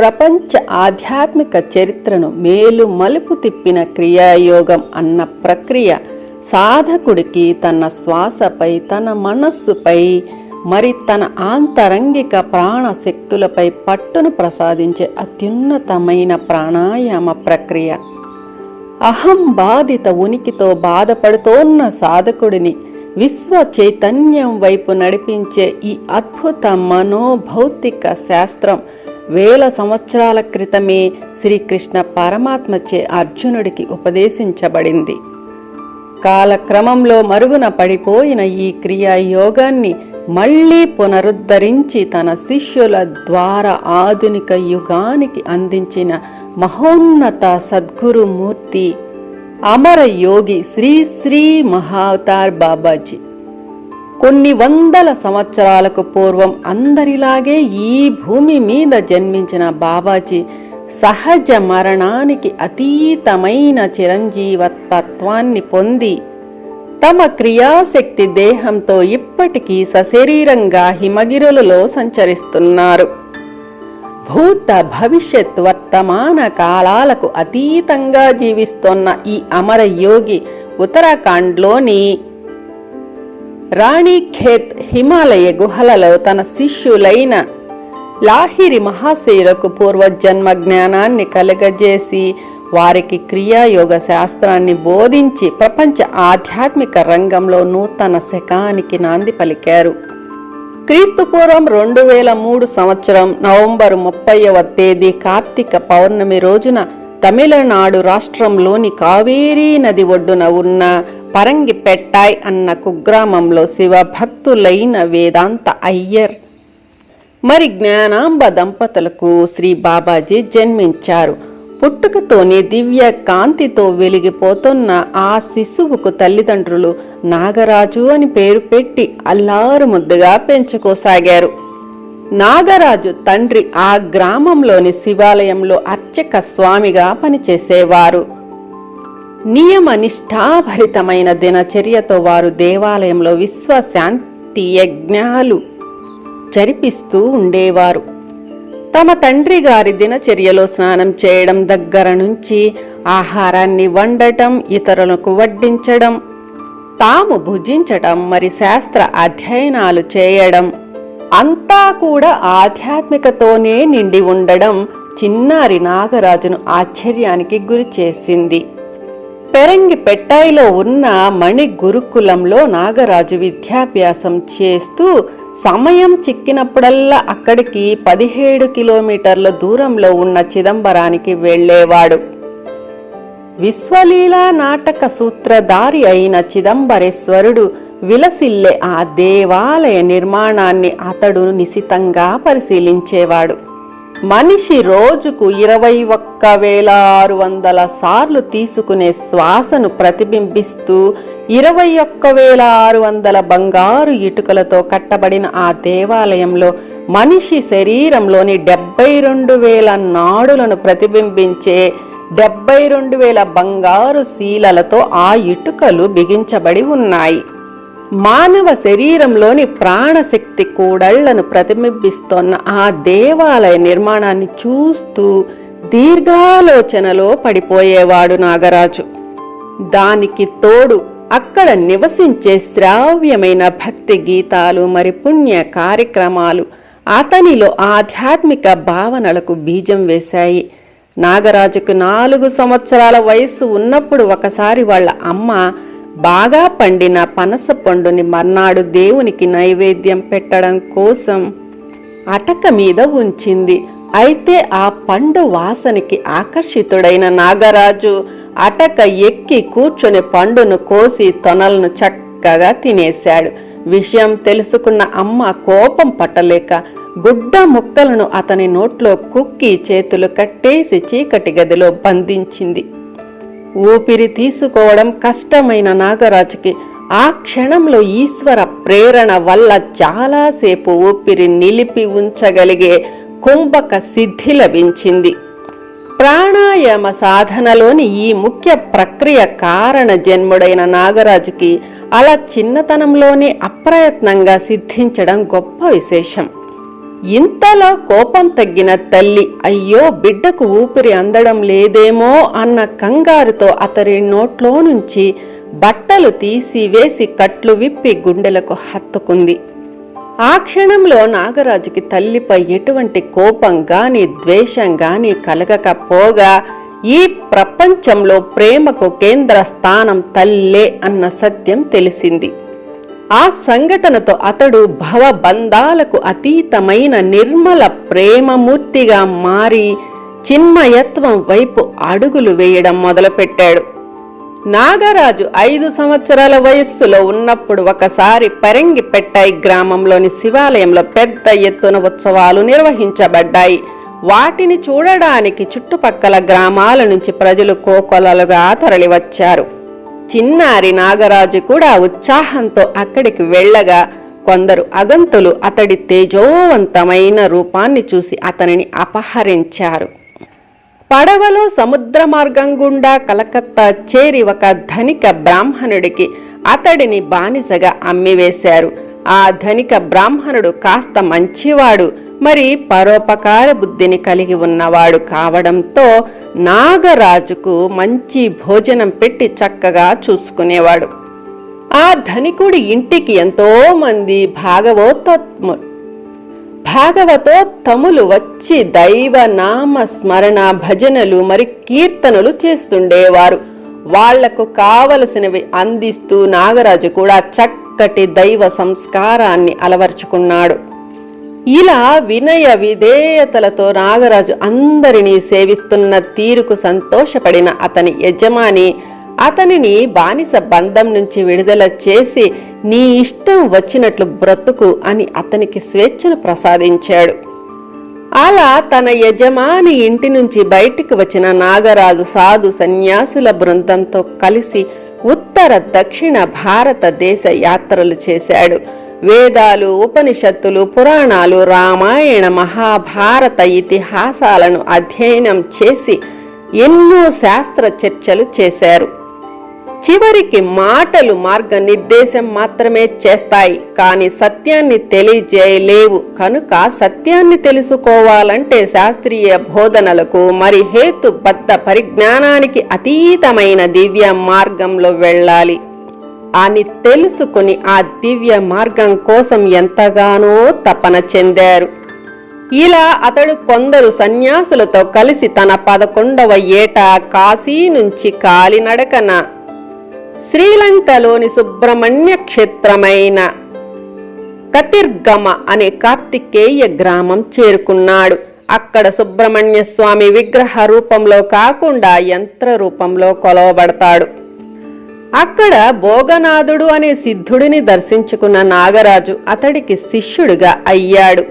ప్రపంచ ఆధ్యాత్మిక చరిత్రను మేలు మలుపు తిప్పిన క్రియాయోగం అన్న ప్రక్రియ సాధకుడికి తన శ్వాసపై తన మనస్సుపై మరి తన ఆంతరంగిక ప్రాణశక్తులపై పట్టును ప్రసాదించే అత్యున్నతమైన ప్రాణాయామ ప్రక్రియ. అహం బాధిత ఉనికితో బాధపడుతోన్న సాధకుడిని విశ్వ చైతన్యం వైపు నడిపించే ఈ అద్భుత మనోభౌతిక శాస్త్రం వేల సంవత్సరాల క్రితమే శ్రీకృష్ణ పరమాత్మచే అర్జునుడికి ఉపదేశించబడింది. కాలక్రమంలో మరుగున పడిపోయిన ఈ క్రియా యోగాన్ని మళ్ళీ పునరుద్ధరించి తన శిష్యుల ద్వారా ఆధునిక యుగానికి అందించిన మహోన్నత సద్గురుమూర్తి అమర యోగి శ్రీ శ్రీ మహావతార్ బాబాజీ. కొన్ని వందల సంవత్సరాలకు పూర్వం అందరిలాగే ఈ భూమి మీద జన్మించిన బాబాజీ సహజ మరణానికి అతీతమైన చిరంజీవతత్వాన్ని పొంది తమ క్రియాశక్తి దేహంతో ఇప్పటికీ సశరీరంగా హిమగిరులలో సంచరిస్తున్నారు. భూత భవిష్యత్ వర్తమాన కాలాలకు అతీతంగా జీవిస్తోన్న ఈ అమర యోగి ఉత్తరాఖండ్లోని రాణిఖేత్ హిమాలయ గుహలలో తన శిష్యులైన లాహిరి మహాశయులకు పూర్వజన్మ జ్ఞానాన్ని కలగజేసి వారికి క్రియాయోగ శాస్త్రాన్ని బోధించి ప్రపంచ ఆధ్యాత్మిక రంగంలో నూతన శకానికి నాంది పలికారు. క్రీస్తుపూర్వం రెండు వేల మూడు సంవత్సరం నవంబరు ముప్పైవ తేదీ కార్తీక పౌర్ణమి రోజున తమిళనాడు రాష్ట్రంలోని కావేరీ నది ఒడ్డున ఉన్న పరంగిపెట్టాయ్ అన్న కుగ్రామంలో శివభక్తులైన వేదాంత అయ్యర్. మరి జ్ఞానాంబ దంపతులకు శ్రీ బాబాజీ జన్మించారు. పుట్టుకతోనే దివ్య కాంతితో వెలిగిపోతున్న ఆ శిశువుకు తల్లిదండ్రులు నాగరాజు అని పేరు పెట్టి అల్లారు ముద్దుగా పెంచుకోసాగారు. నాగరాజు తండ్రి ఆ గ్రామంలోని శివాలయంలో అర్చక స్వామిగా పనిచేసేవారు. నియమనిష్టాభరితమైన దినచర్యతో వారు దేవాలయంలో విశ్వశాంతి యజ్ఞాలు జరిపిస్తూ ఉండేవారు. తమ తండ్రి గారి దినచర్యలో స్నానం చేయడం దగ్గర నుంచి ఆహారాన్ని వండటం ఇతరులకు వడ్డించడం తాము భుజించటం మరి శాస్త్ర అధ్యయనాలు చేయడం అంతా కూడా ఆధ్యాత్మికతోనే నిండి ఉండడం చిన్నారి నాగరాజును ఆశ్చర్యానికి గురి చేసింది. పెరంగి పెట్టాయిలో ఉన్న మణి గురుకులంలో నాగరాజు విద్యాభ్యాసం చేస్తూ సమయం చిక్కినప్పుడల్లా అక్కడికి పదిహేడు కిలోమీటర్ల దూరంలో ఉన్న చిదంబరానికి వెళ్ళేవాడు. విశ్వలీలా నాటక సూత్రధారి అయిన చిదంబరేశ్వరుడు విలసిల్లే ఆ దేవాలయ నిర్మాణాన్ని అతడు నిశితంగా పరిశీలించేవాడు. మనిషి రోజుకు ఇరవై ఒక్క వేల ఆరు వందల సార్లు తీసుకునే శ్వాసను ప్రతిబింబిస్తూ ఇరవై ఒక్క వేల ఆరు వందల బంగారు ఇటుకలతో కట్టబడిన ఆ దేవాలయంలో మనిషి శరీరంలోని డెబ్బై రెండు వేల నాడులను ప్రతిబింబించే డెబ్బై రెండు వేల బంగారు శీలలతో ఆ ఇటుకలు బిగించబడి ఉన్నాయి. మానవ శరీరంలోని ప్రాణశక్తి కూడళ్ళను ప్రతిబింబిస్తోన్న ఆ దేవాలయ నిర్మాణాన్ని చూస్తూ దీర్ఘాలోచనలో పడిపోయేవాడు నాగరాజు. దానికి తోడు అక్కడ నివసించే శ్రావ్యమైన భక్తి గీతాలు మరి పుణ్య కార్యక్రమాలు అతనిలో ఆధ్యాత్మిక భావనలకు బీజం వేశాయి. నాగరాజుకు నాలుగు సంవత్సరాల వయస్సు ఉన్నప్పుడు ఒకసారి వాళ్ళ అమ్మ బాగా పండిన పనస పండుని మర్నాడు దేవునికి నైవేద్యం పెట్టడం కోసం అటక మీద ఉంచింది. అయితే ఆ పండు వాసనకి ఆకర్షితుడైన నాగరాజు అటక ఎక్కి కూర్చొని పండును కోసి తొనలను చక్కగా తినేశాడు. విషయం తెలుసుకున్న అమ్మ కోపం పట్టలేక గుడ్డ ముక్కలను అతని నోట్లో కుక్కి చేతులు కట్టేసి చీకటి గదిలో బంధించింది. ఊపిరి తీసుకోవడం కష్టమైన నాగరాజుకి. ఆ క్షణంలో ఈశ్వర ప్రేరణ వల్ల చాలాసేపు ఊపిరి నిలిపి ఉంచగలిగే కుంభక సిద్ధి లభించింది. ప్రాణాయామ సాధనలోని ఈ ముఖ్య ప్రక్రియ కారణ జన్ముడైన నాగరాజుకి అలా చిన్నతనంలోనే అప్రయత్నంగా సిద్ధించడం గొప్ప విశేషం. ఇంతలో కోపం తగ్గిన తల్లి అయ్యో బిడ్డకు ఊపిరి అందడం లేదేమో అన్న కంగారుతో అతడి నోట్లో నుంచి బట్టలు తీసి వేసి కట్లు విప్పి గుండెలకు హత్తుకుంది. ఆ క్షణంలో నాగరాజుకి తల్లిపై ఎటువంటి కోపం గాని ద్వేషం గాని కలగకపోగా ఈ ప్రపంచంలో ప్రేమకు కేంద్ర స్థానం తల్లే అన్న సత్యం తెలిసింది. ఆ సంఘటనతో అతడు భవబంధాలకు అతీతమైన నిర్మల ప్రేమమూర్తిగా మారి చిన్మయత్వం వైపు అడుగులు వేయడం మొదలుపెట్టాడు. నాగరాజు ఐదు సంవత్సరాల వయస్సులో ఉన్నప్పుడు ఒకసారి పరంగి పెట్టాయి గ్రామంలోని శివాలయంలో పెద్ద ఎత్తున ఉత్సవాలు నిర్వహించబడ్డాయి. వాటిని చూడడానికి చుట్టుపక్కల గ్రామాల నుంచి ప్రజలు కోకొలలుగా తరలివచ్చారు. చిన్నారి నాగరాజు కూడా ఉత్సాహంతో అక్కడికి వెళ్ళగా కొందరు అగంతులు అతడి తేజోవంతమైన రూపాన్ని చూసి అతనిని అపహరించారు. పడవలో సముద్ర మార్గం గుండా కలకత్తా చేరి ఒక ధనిక బ్రాహ్మణుడికి అతడిని బానిసగా అమ్మివేశారు. ఆ ధనిక బ్రాహ్మణుడు కాస్త మంచివాడు మరి పరోపకార బుద్ధిని కలిగి ఉన్నవాడు కావడంతో నాగరాజుకు మంచి భోజనం పెట్టి చక్కగా చూసుకునేవాడు. ఆ ధనికుడి ఇంటికి ఎంతో మంది భాగవతోత్మ భాగవతోత్తములు వచ్చి దైవ నామ స్మరణ భజనలు మరి కీర్తనలు చేస్తుండేవారు. వాళ్ళకు కావలసినవి అందిస్తూ నాగరాజు కూడా చక్కటి దైవ సంస్కారాన్ని అలవర్చుకున్నాడు. ఇలా వినయ విధేయతలతో నాగరాజు అందరినీ సేవిస్తున్న తీరుకు సంతోషపడిన అతని యజమాని అతనిని బానిస బంధం నుంచి విడుదల చేసి నీ ఇష్టం వచ్చినట్లు బ్రతుకు అని అతనికి స్వేచ్ఛను ప్రసాదించాడు. అలా తన యజమాని ఇంటి నుంచి బయటికి వచ్చిన నాగరాజు సాధు సన్యాసుల బృందంతో కలిసి ఉత్తర దక్షిణ భారతదేశ యాత్రలు చేశాడు. వేదాలు ఉపనిషత్తులు పురాణాలు రామాయణ మహాభారత ఇతిహాసాలను అధ్యయనం చేసి ఎన్నో శాస్త్ర చర్చలు చేశారు. చివరికి మాటలు మార్గనిర్దేశం మాత్రమే చేస్తాయి. కానీ సత్యాన్ని తెలియజేయలేవు. కనుక సత్యాన్ని తెలుసుకోవాలంటే శాస్త్రీయ బోధనలకు మరి హేతుబద్ధ పరిజ్ఞానానికి అతీతమైన దివ్య మార్గంలో వెళ్ళాలి. అని తెలుసుకుని ఆ దివ్య మార్గం కోసం ఎంతగానో తపన చెందారు. ఇలా అతడు కొందరు సన్యాసులతో కలిసి తన పదకొండవ ఏట కాశీ నుంచి కాలినడకన శ్రీలంకలోని సుబ్రహ్మణ్య క్షేత్రమైన కతిర్గమ అనే కార్తికేయ గ్రామం చేరుకున్నాడు. అక్కడ సుబ్రహ్మణ్య స్వామి విగ్రహ రూపంలో కాకుండా యంత్ర రూపంలో కొలవబడతాడు. అక్కడ భోగనాథుడు అనే సిద్ధుడిని దర్శించుకున్న నాగరాజు అతడికి శిష్యుడిగా అయ్యాడు.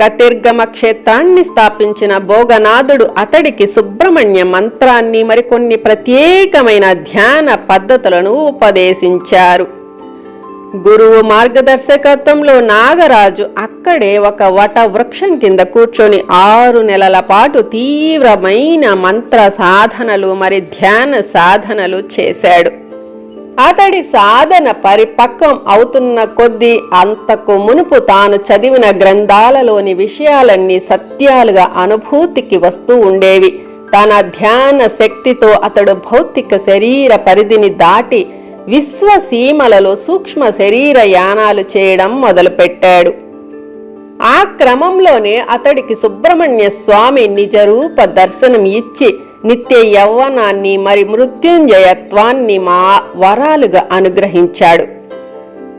కతిర్గమ క్షేత్రాన్ని స్థాపించిన భోగనాథుడు అతడికి సుబ్రహ్మణ్య మంత్రాన్ని మరికొన్ని ప్రత్యేకమైన ధ్యాన పద్ధతులను ఉపదేశించారు. గురువు మార్గదర్శకత్వంలో నాగరాజు అక్కడే ఒక వట వృక్షం కింద కూర్చొని ఆరు నెలల పాటు తీవ్రమైన మంత్ర సాధనలు మరి ధ్యాన సాధనలు చేశాడు. అతడి సాధన పరిపక్వం అవుతున్న కొద్దీ అంతకు మునుపు తాను చదివిన గ్రంథాలలోని విషయాలన్నీ సత్యాలుగా అనుభూతికి వస్తూ ఉండేవి. తన ధ్యాన శక్తితో అతడు భౌతిక శరీర పరిధిని దాటి విశ్వసీమలలో సూక్ష్మ శరీర యానాలు చేయడం మొదలుపెట్టాడు. ఆ క్రమంలోనే అతడికి సుబ్రహ్మణ్య స్వామి నిజరూప దర్శనం ఇచ్చి నిత్య యవ్వనాన్ని మరి మృత్యుంజయత్వాన్ని మా వరాలుగా అనుగ్రహించాడు.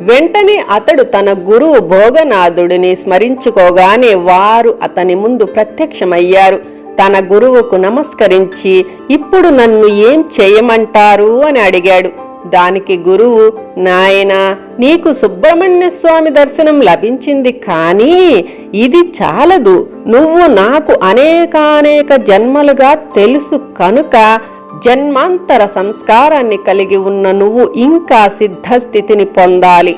వెంటనే అతడు తన గురువు భోగనాథుడిని స్మరించుకోగానే వారు అతని ముందు ప్రత్యక్షమయ్యారు. తన గురువుకు నమస్కరించి ఇప్పుడు నన్ను ఏం చేయమంటారు? అని అడిగాడు. దానికి గురువు నాయన నీకు సుబ్రహ్మణ్య స్వామి దర్శనం లభించింది కానీ ఇది చాలదు. నువ్వు నాకు అనేకానేక జన్మలుగా తెలుసు కనుక జన్మాంతర సంస్కారాన్ని కలిగి ఉన్న నువ్వు ఇంకా సిద్ధస్థితిని పొందాలి.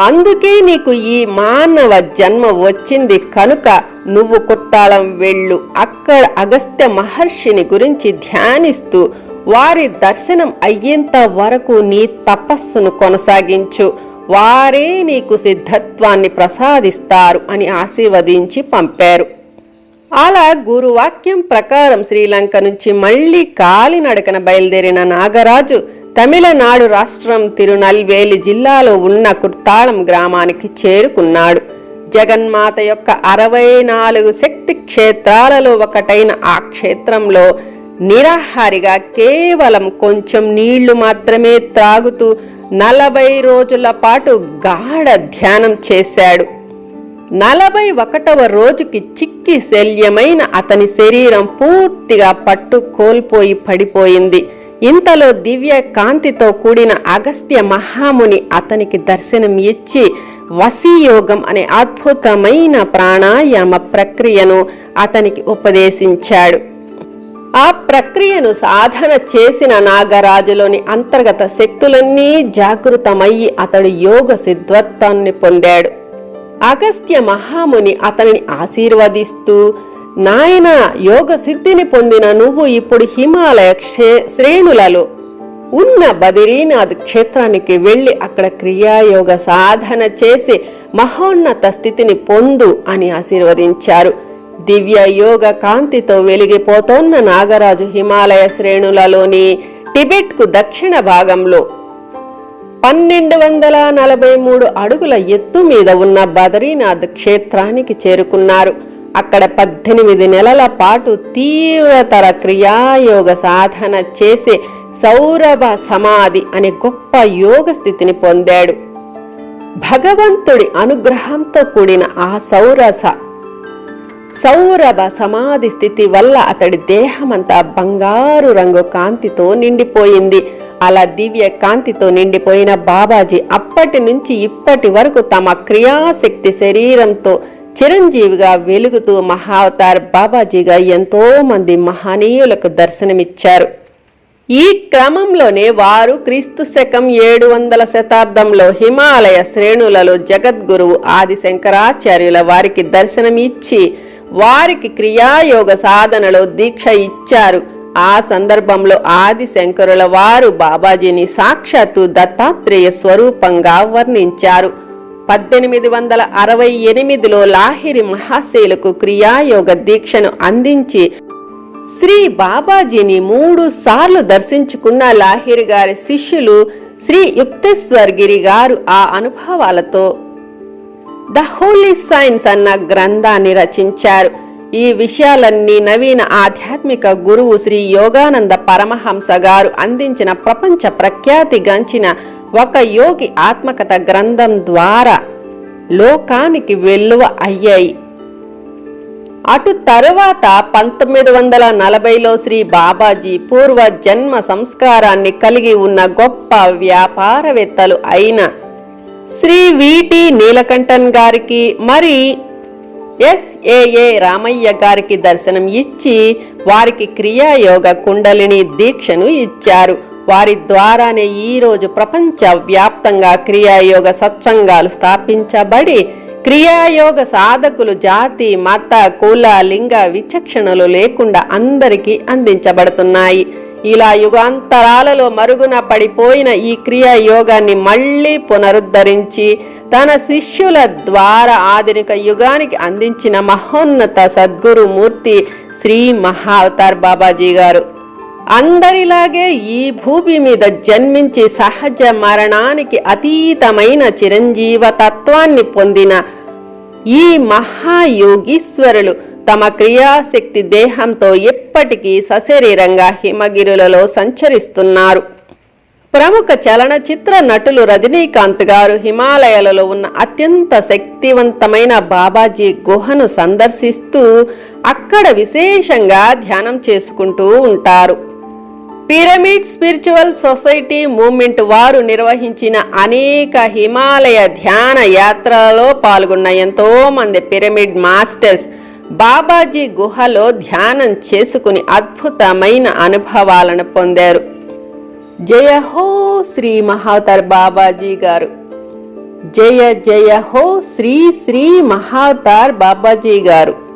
అందుకే నీకు ఈ మానవ జన్మ వచ్చింది కనుక నువ్వు కుట్టాలం వెళ్ళు. అక్కడ అగస్త్య మహర్షిని గురించి ధ్యానిస్తూ వారి దర్శనం అయ్యేంత వరకు నీ తపస్సును కొనసాగించు. వారే నీకు సిద్ధత్వాన్ని ప్రసాదిస్తారు అని ఆశీర్వదించి పంపారు. అలా గురువాక్యం ప్రకారం శ్రీలంక నుంచి మళ్ళీ కాలినడకన బయలుదేరిన నాగరాజు తమిళనాడు రాష్ట్రం తిరునల్వేలి జిల్లాలో ఉన్న కుర్తాళం గ్రామానికి చేరుకున్నాడు. జగన్మాత యొక్క అరవై నాలుగు శక్తి క్షేత్రాలలో ఒకటైన ఆ క్షేత్రంలో నిరాహారిగా కేవలం కొంచెం నీళ్ళు మాత్రమే త్రాగుతూ నలభై రోజుల పాటు గాఢ ధ్యానం చేశాడు. నలభై ఒకటవ రోజుకి చిక్కి శల్యమైన అతని శరీరం పూర్తిగా పట్టు కోల్పోయి పడిపోయింది. ఇంతలో దివ్య కాంతితో కూడిన అగస్త్య మహాముని అతనికి దర్శనం ఇచ్చి వసీయోగం అనే అద్భుతమైన ప్రాణాయామ ప్రక్రియను అతనికి ఉపదేశించాడు. ఆ ప్రక్రియను సాధన చేసిన నాగరాజులోని అంతర్గత శక్తులన్నీ జాగృతమయ్యి అతడు యోగ సిద్ధత్వాన్ని పొందాడు. అగస్త్య మహాముని అతనిని ఆశీర్వదిస్తూ నాయన యోగ సిద్ధిని పొందిన నువ్వు ఇప్పుడు హిమాలయ క్షే- శ్రేణులలో ఉన్న బదిరీనాథ్ క్షేత్రానికి వెళ్ళి అక్కడ క్రియాయోగ సాధన చేసి మహోన్నత స్థితిని పొందు అని ఆశీర్వదించారు. దివ్య యోగ కాంతితో వెలిగిపోతోన్న నాగరాజు హిమాలయ శ్రేణులలోని టిబెట్కు దక్షిణ భాగంలో పన్నెండు వందల నలభై మూడు అడుగుల ఎత్తు మీద ఉన్న బదరీనాథ్ క్షేత్రానికి చేరుకున్నారు. అక్కడ పద్దెనిమిది నెలల పాటు తీవ్రతర క్రియాయోగ సాధన చేసే సౌరభ సమాధి అనే గొప్ప యోగ స్థితిని పొందాడు. భగవంతుడి అనుగ్రహంతో కూడిన ఆ సౌరస సౌరభ సమాధి స్థితి వల్ల అతడి దేహమంతా బంగారు రంగు కాంతితో నిండిపోయింది. అలా దివ్య కాంతితో నిండిపోయిన బాబాజీ అప్పటి నుంచి ఇప్పటి వరకు తమ క్రియాశక్తి శరీరంతో చిరంజీవిగా వెలుగుతూ మహావతార్ బాబాజీగా ఎంతో మంది మహనీయులకు దర్శనమిచ్చారు. ఈ క్రమంలోనే వారు క్రీస్తు శకం ఏడు వందల శతాబ్దంలో హిమాలయ శ్రేణులలో జగద్గురువు ఆది శంకరాచార్యుల వారికి దర్శనమిచ్చి వారికి క్రియాయోగ సాధనలో దీక్ష ఇచ్చారు. ఆ సందర్భంలో ఆది శంకరుల వారు బాబాజీని సాక్షాత్తు దత్తాత్రేయ స్వరూపంగా వర్ణించారు. పద్దెనిమిది వందల అరవై ఎనిమిదిలో లాహిరి మహాశైలకు క్రియాయోగ దీక్షను అందించి శ్రీ బాబాజీని మూడు సార్లు దర్శించుకున్న లాహిరి గారి శిష్యులు శ్రీ యుక్తేశ్వర్ గిరి గారు ఆ అనుభవాలతో ద హోలీ సైన్స్ అన్న గ్రంథాన్ని రచించారు. ఈ విషయాలన్నీ నవీన ఆధ్యాత్మిక గురువు శ్రీ యోగానంద పరమహంస గారు అందించిన ప్రపంచ ప్రఖ్యాతిగాంచిన ఒక యోగి ఆత్మకథ గ్రంథం ద్వారా లోకానికి వెల్లువ అయ్యాయి. అటు తరువాత పంతొమ్మిది వందల నలభైలో శ్రీ బాబాజీ పూర్వ జన్మ సంస్కారాన్ని కలిగి ఉన్న గొప్ప వ్యాపారవేత్తలు అయిన శ్రీ విటి నీలకంఠన్ గారికి మరి ఎస్ఏఏ రామయ్య గారికి దర్శనం ఇచ్చి వారికి క్రియాయోగ కుండలిని దీక్షను ఇచ్చారు. వారి ద్వారానే ఈ రోజు ప్రపంచ వ్యాప్తంగా క్రియాయోగ సత్సంగాలు స్థాపించబడి క్రియాయోగ సాధకులు జాతి మత కుల లింగ విచక్షణలు లేకుండా అందరికీ అందించబడుతున్నాయి. ఇలా యుగాంతరాలలో మరుగున పడిపోయిన ఈ క్రియా యోగాన్ని మళ్ళీ పునరుద్ధరించి తన శిష్యుల ద్వారా ఆధునిక యుగానికి అందించిన మహోన్నత సద్గురు మూర్తి శ్రీ మహావతార్ బాబాజీ గారు. అందరిలాగే ఈ భూమి మీద జన్మించి సహజ మరణానికి అతీతమైన చిరంజీవ తత్వాన్ని పొందిన ఈ మహాయోగీశ్వరులు తమ క్రియాశక్తి దేహంతో ఎప్పటికీ సశరీరంగా హిమగిరులలో సంచరిస్తున్నారు. ప్రముఖ చలనచిత్ర నటులు రజనీకాంత్ గారు హిమాలయాలలో ఉన్న అత్యంత శక్తివంతమైన బాబాజీ గుహను సందర్శిస్తూ అక్కడ విశేషంగా ధ్యానం చేసుకుంటూ ఉంటారు. పిరమిడ్ స్పిరిచువల్ సొసైటీ మూవ్మెంట్ వారు నిర్వహించిన అనేక హిమాలయ ధ్యాన యాత్రలలో పాల్గొన్న ఎంతోమంది పిరమిడ్ మాస్టర్స్ బాబాజీ గుహలో ధ్యానం చేసుకుని అద్భుతమైన అనుభవాలను పొందారు. జయ హో శ్రీ మహాతర్ బాబాజీ గారు. జయ జయ హో శ్రీ శ్రీ మహాతార్ బాబాజీ గారు.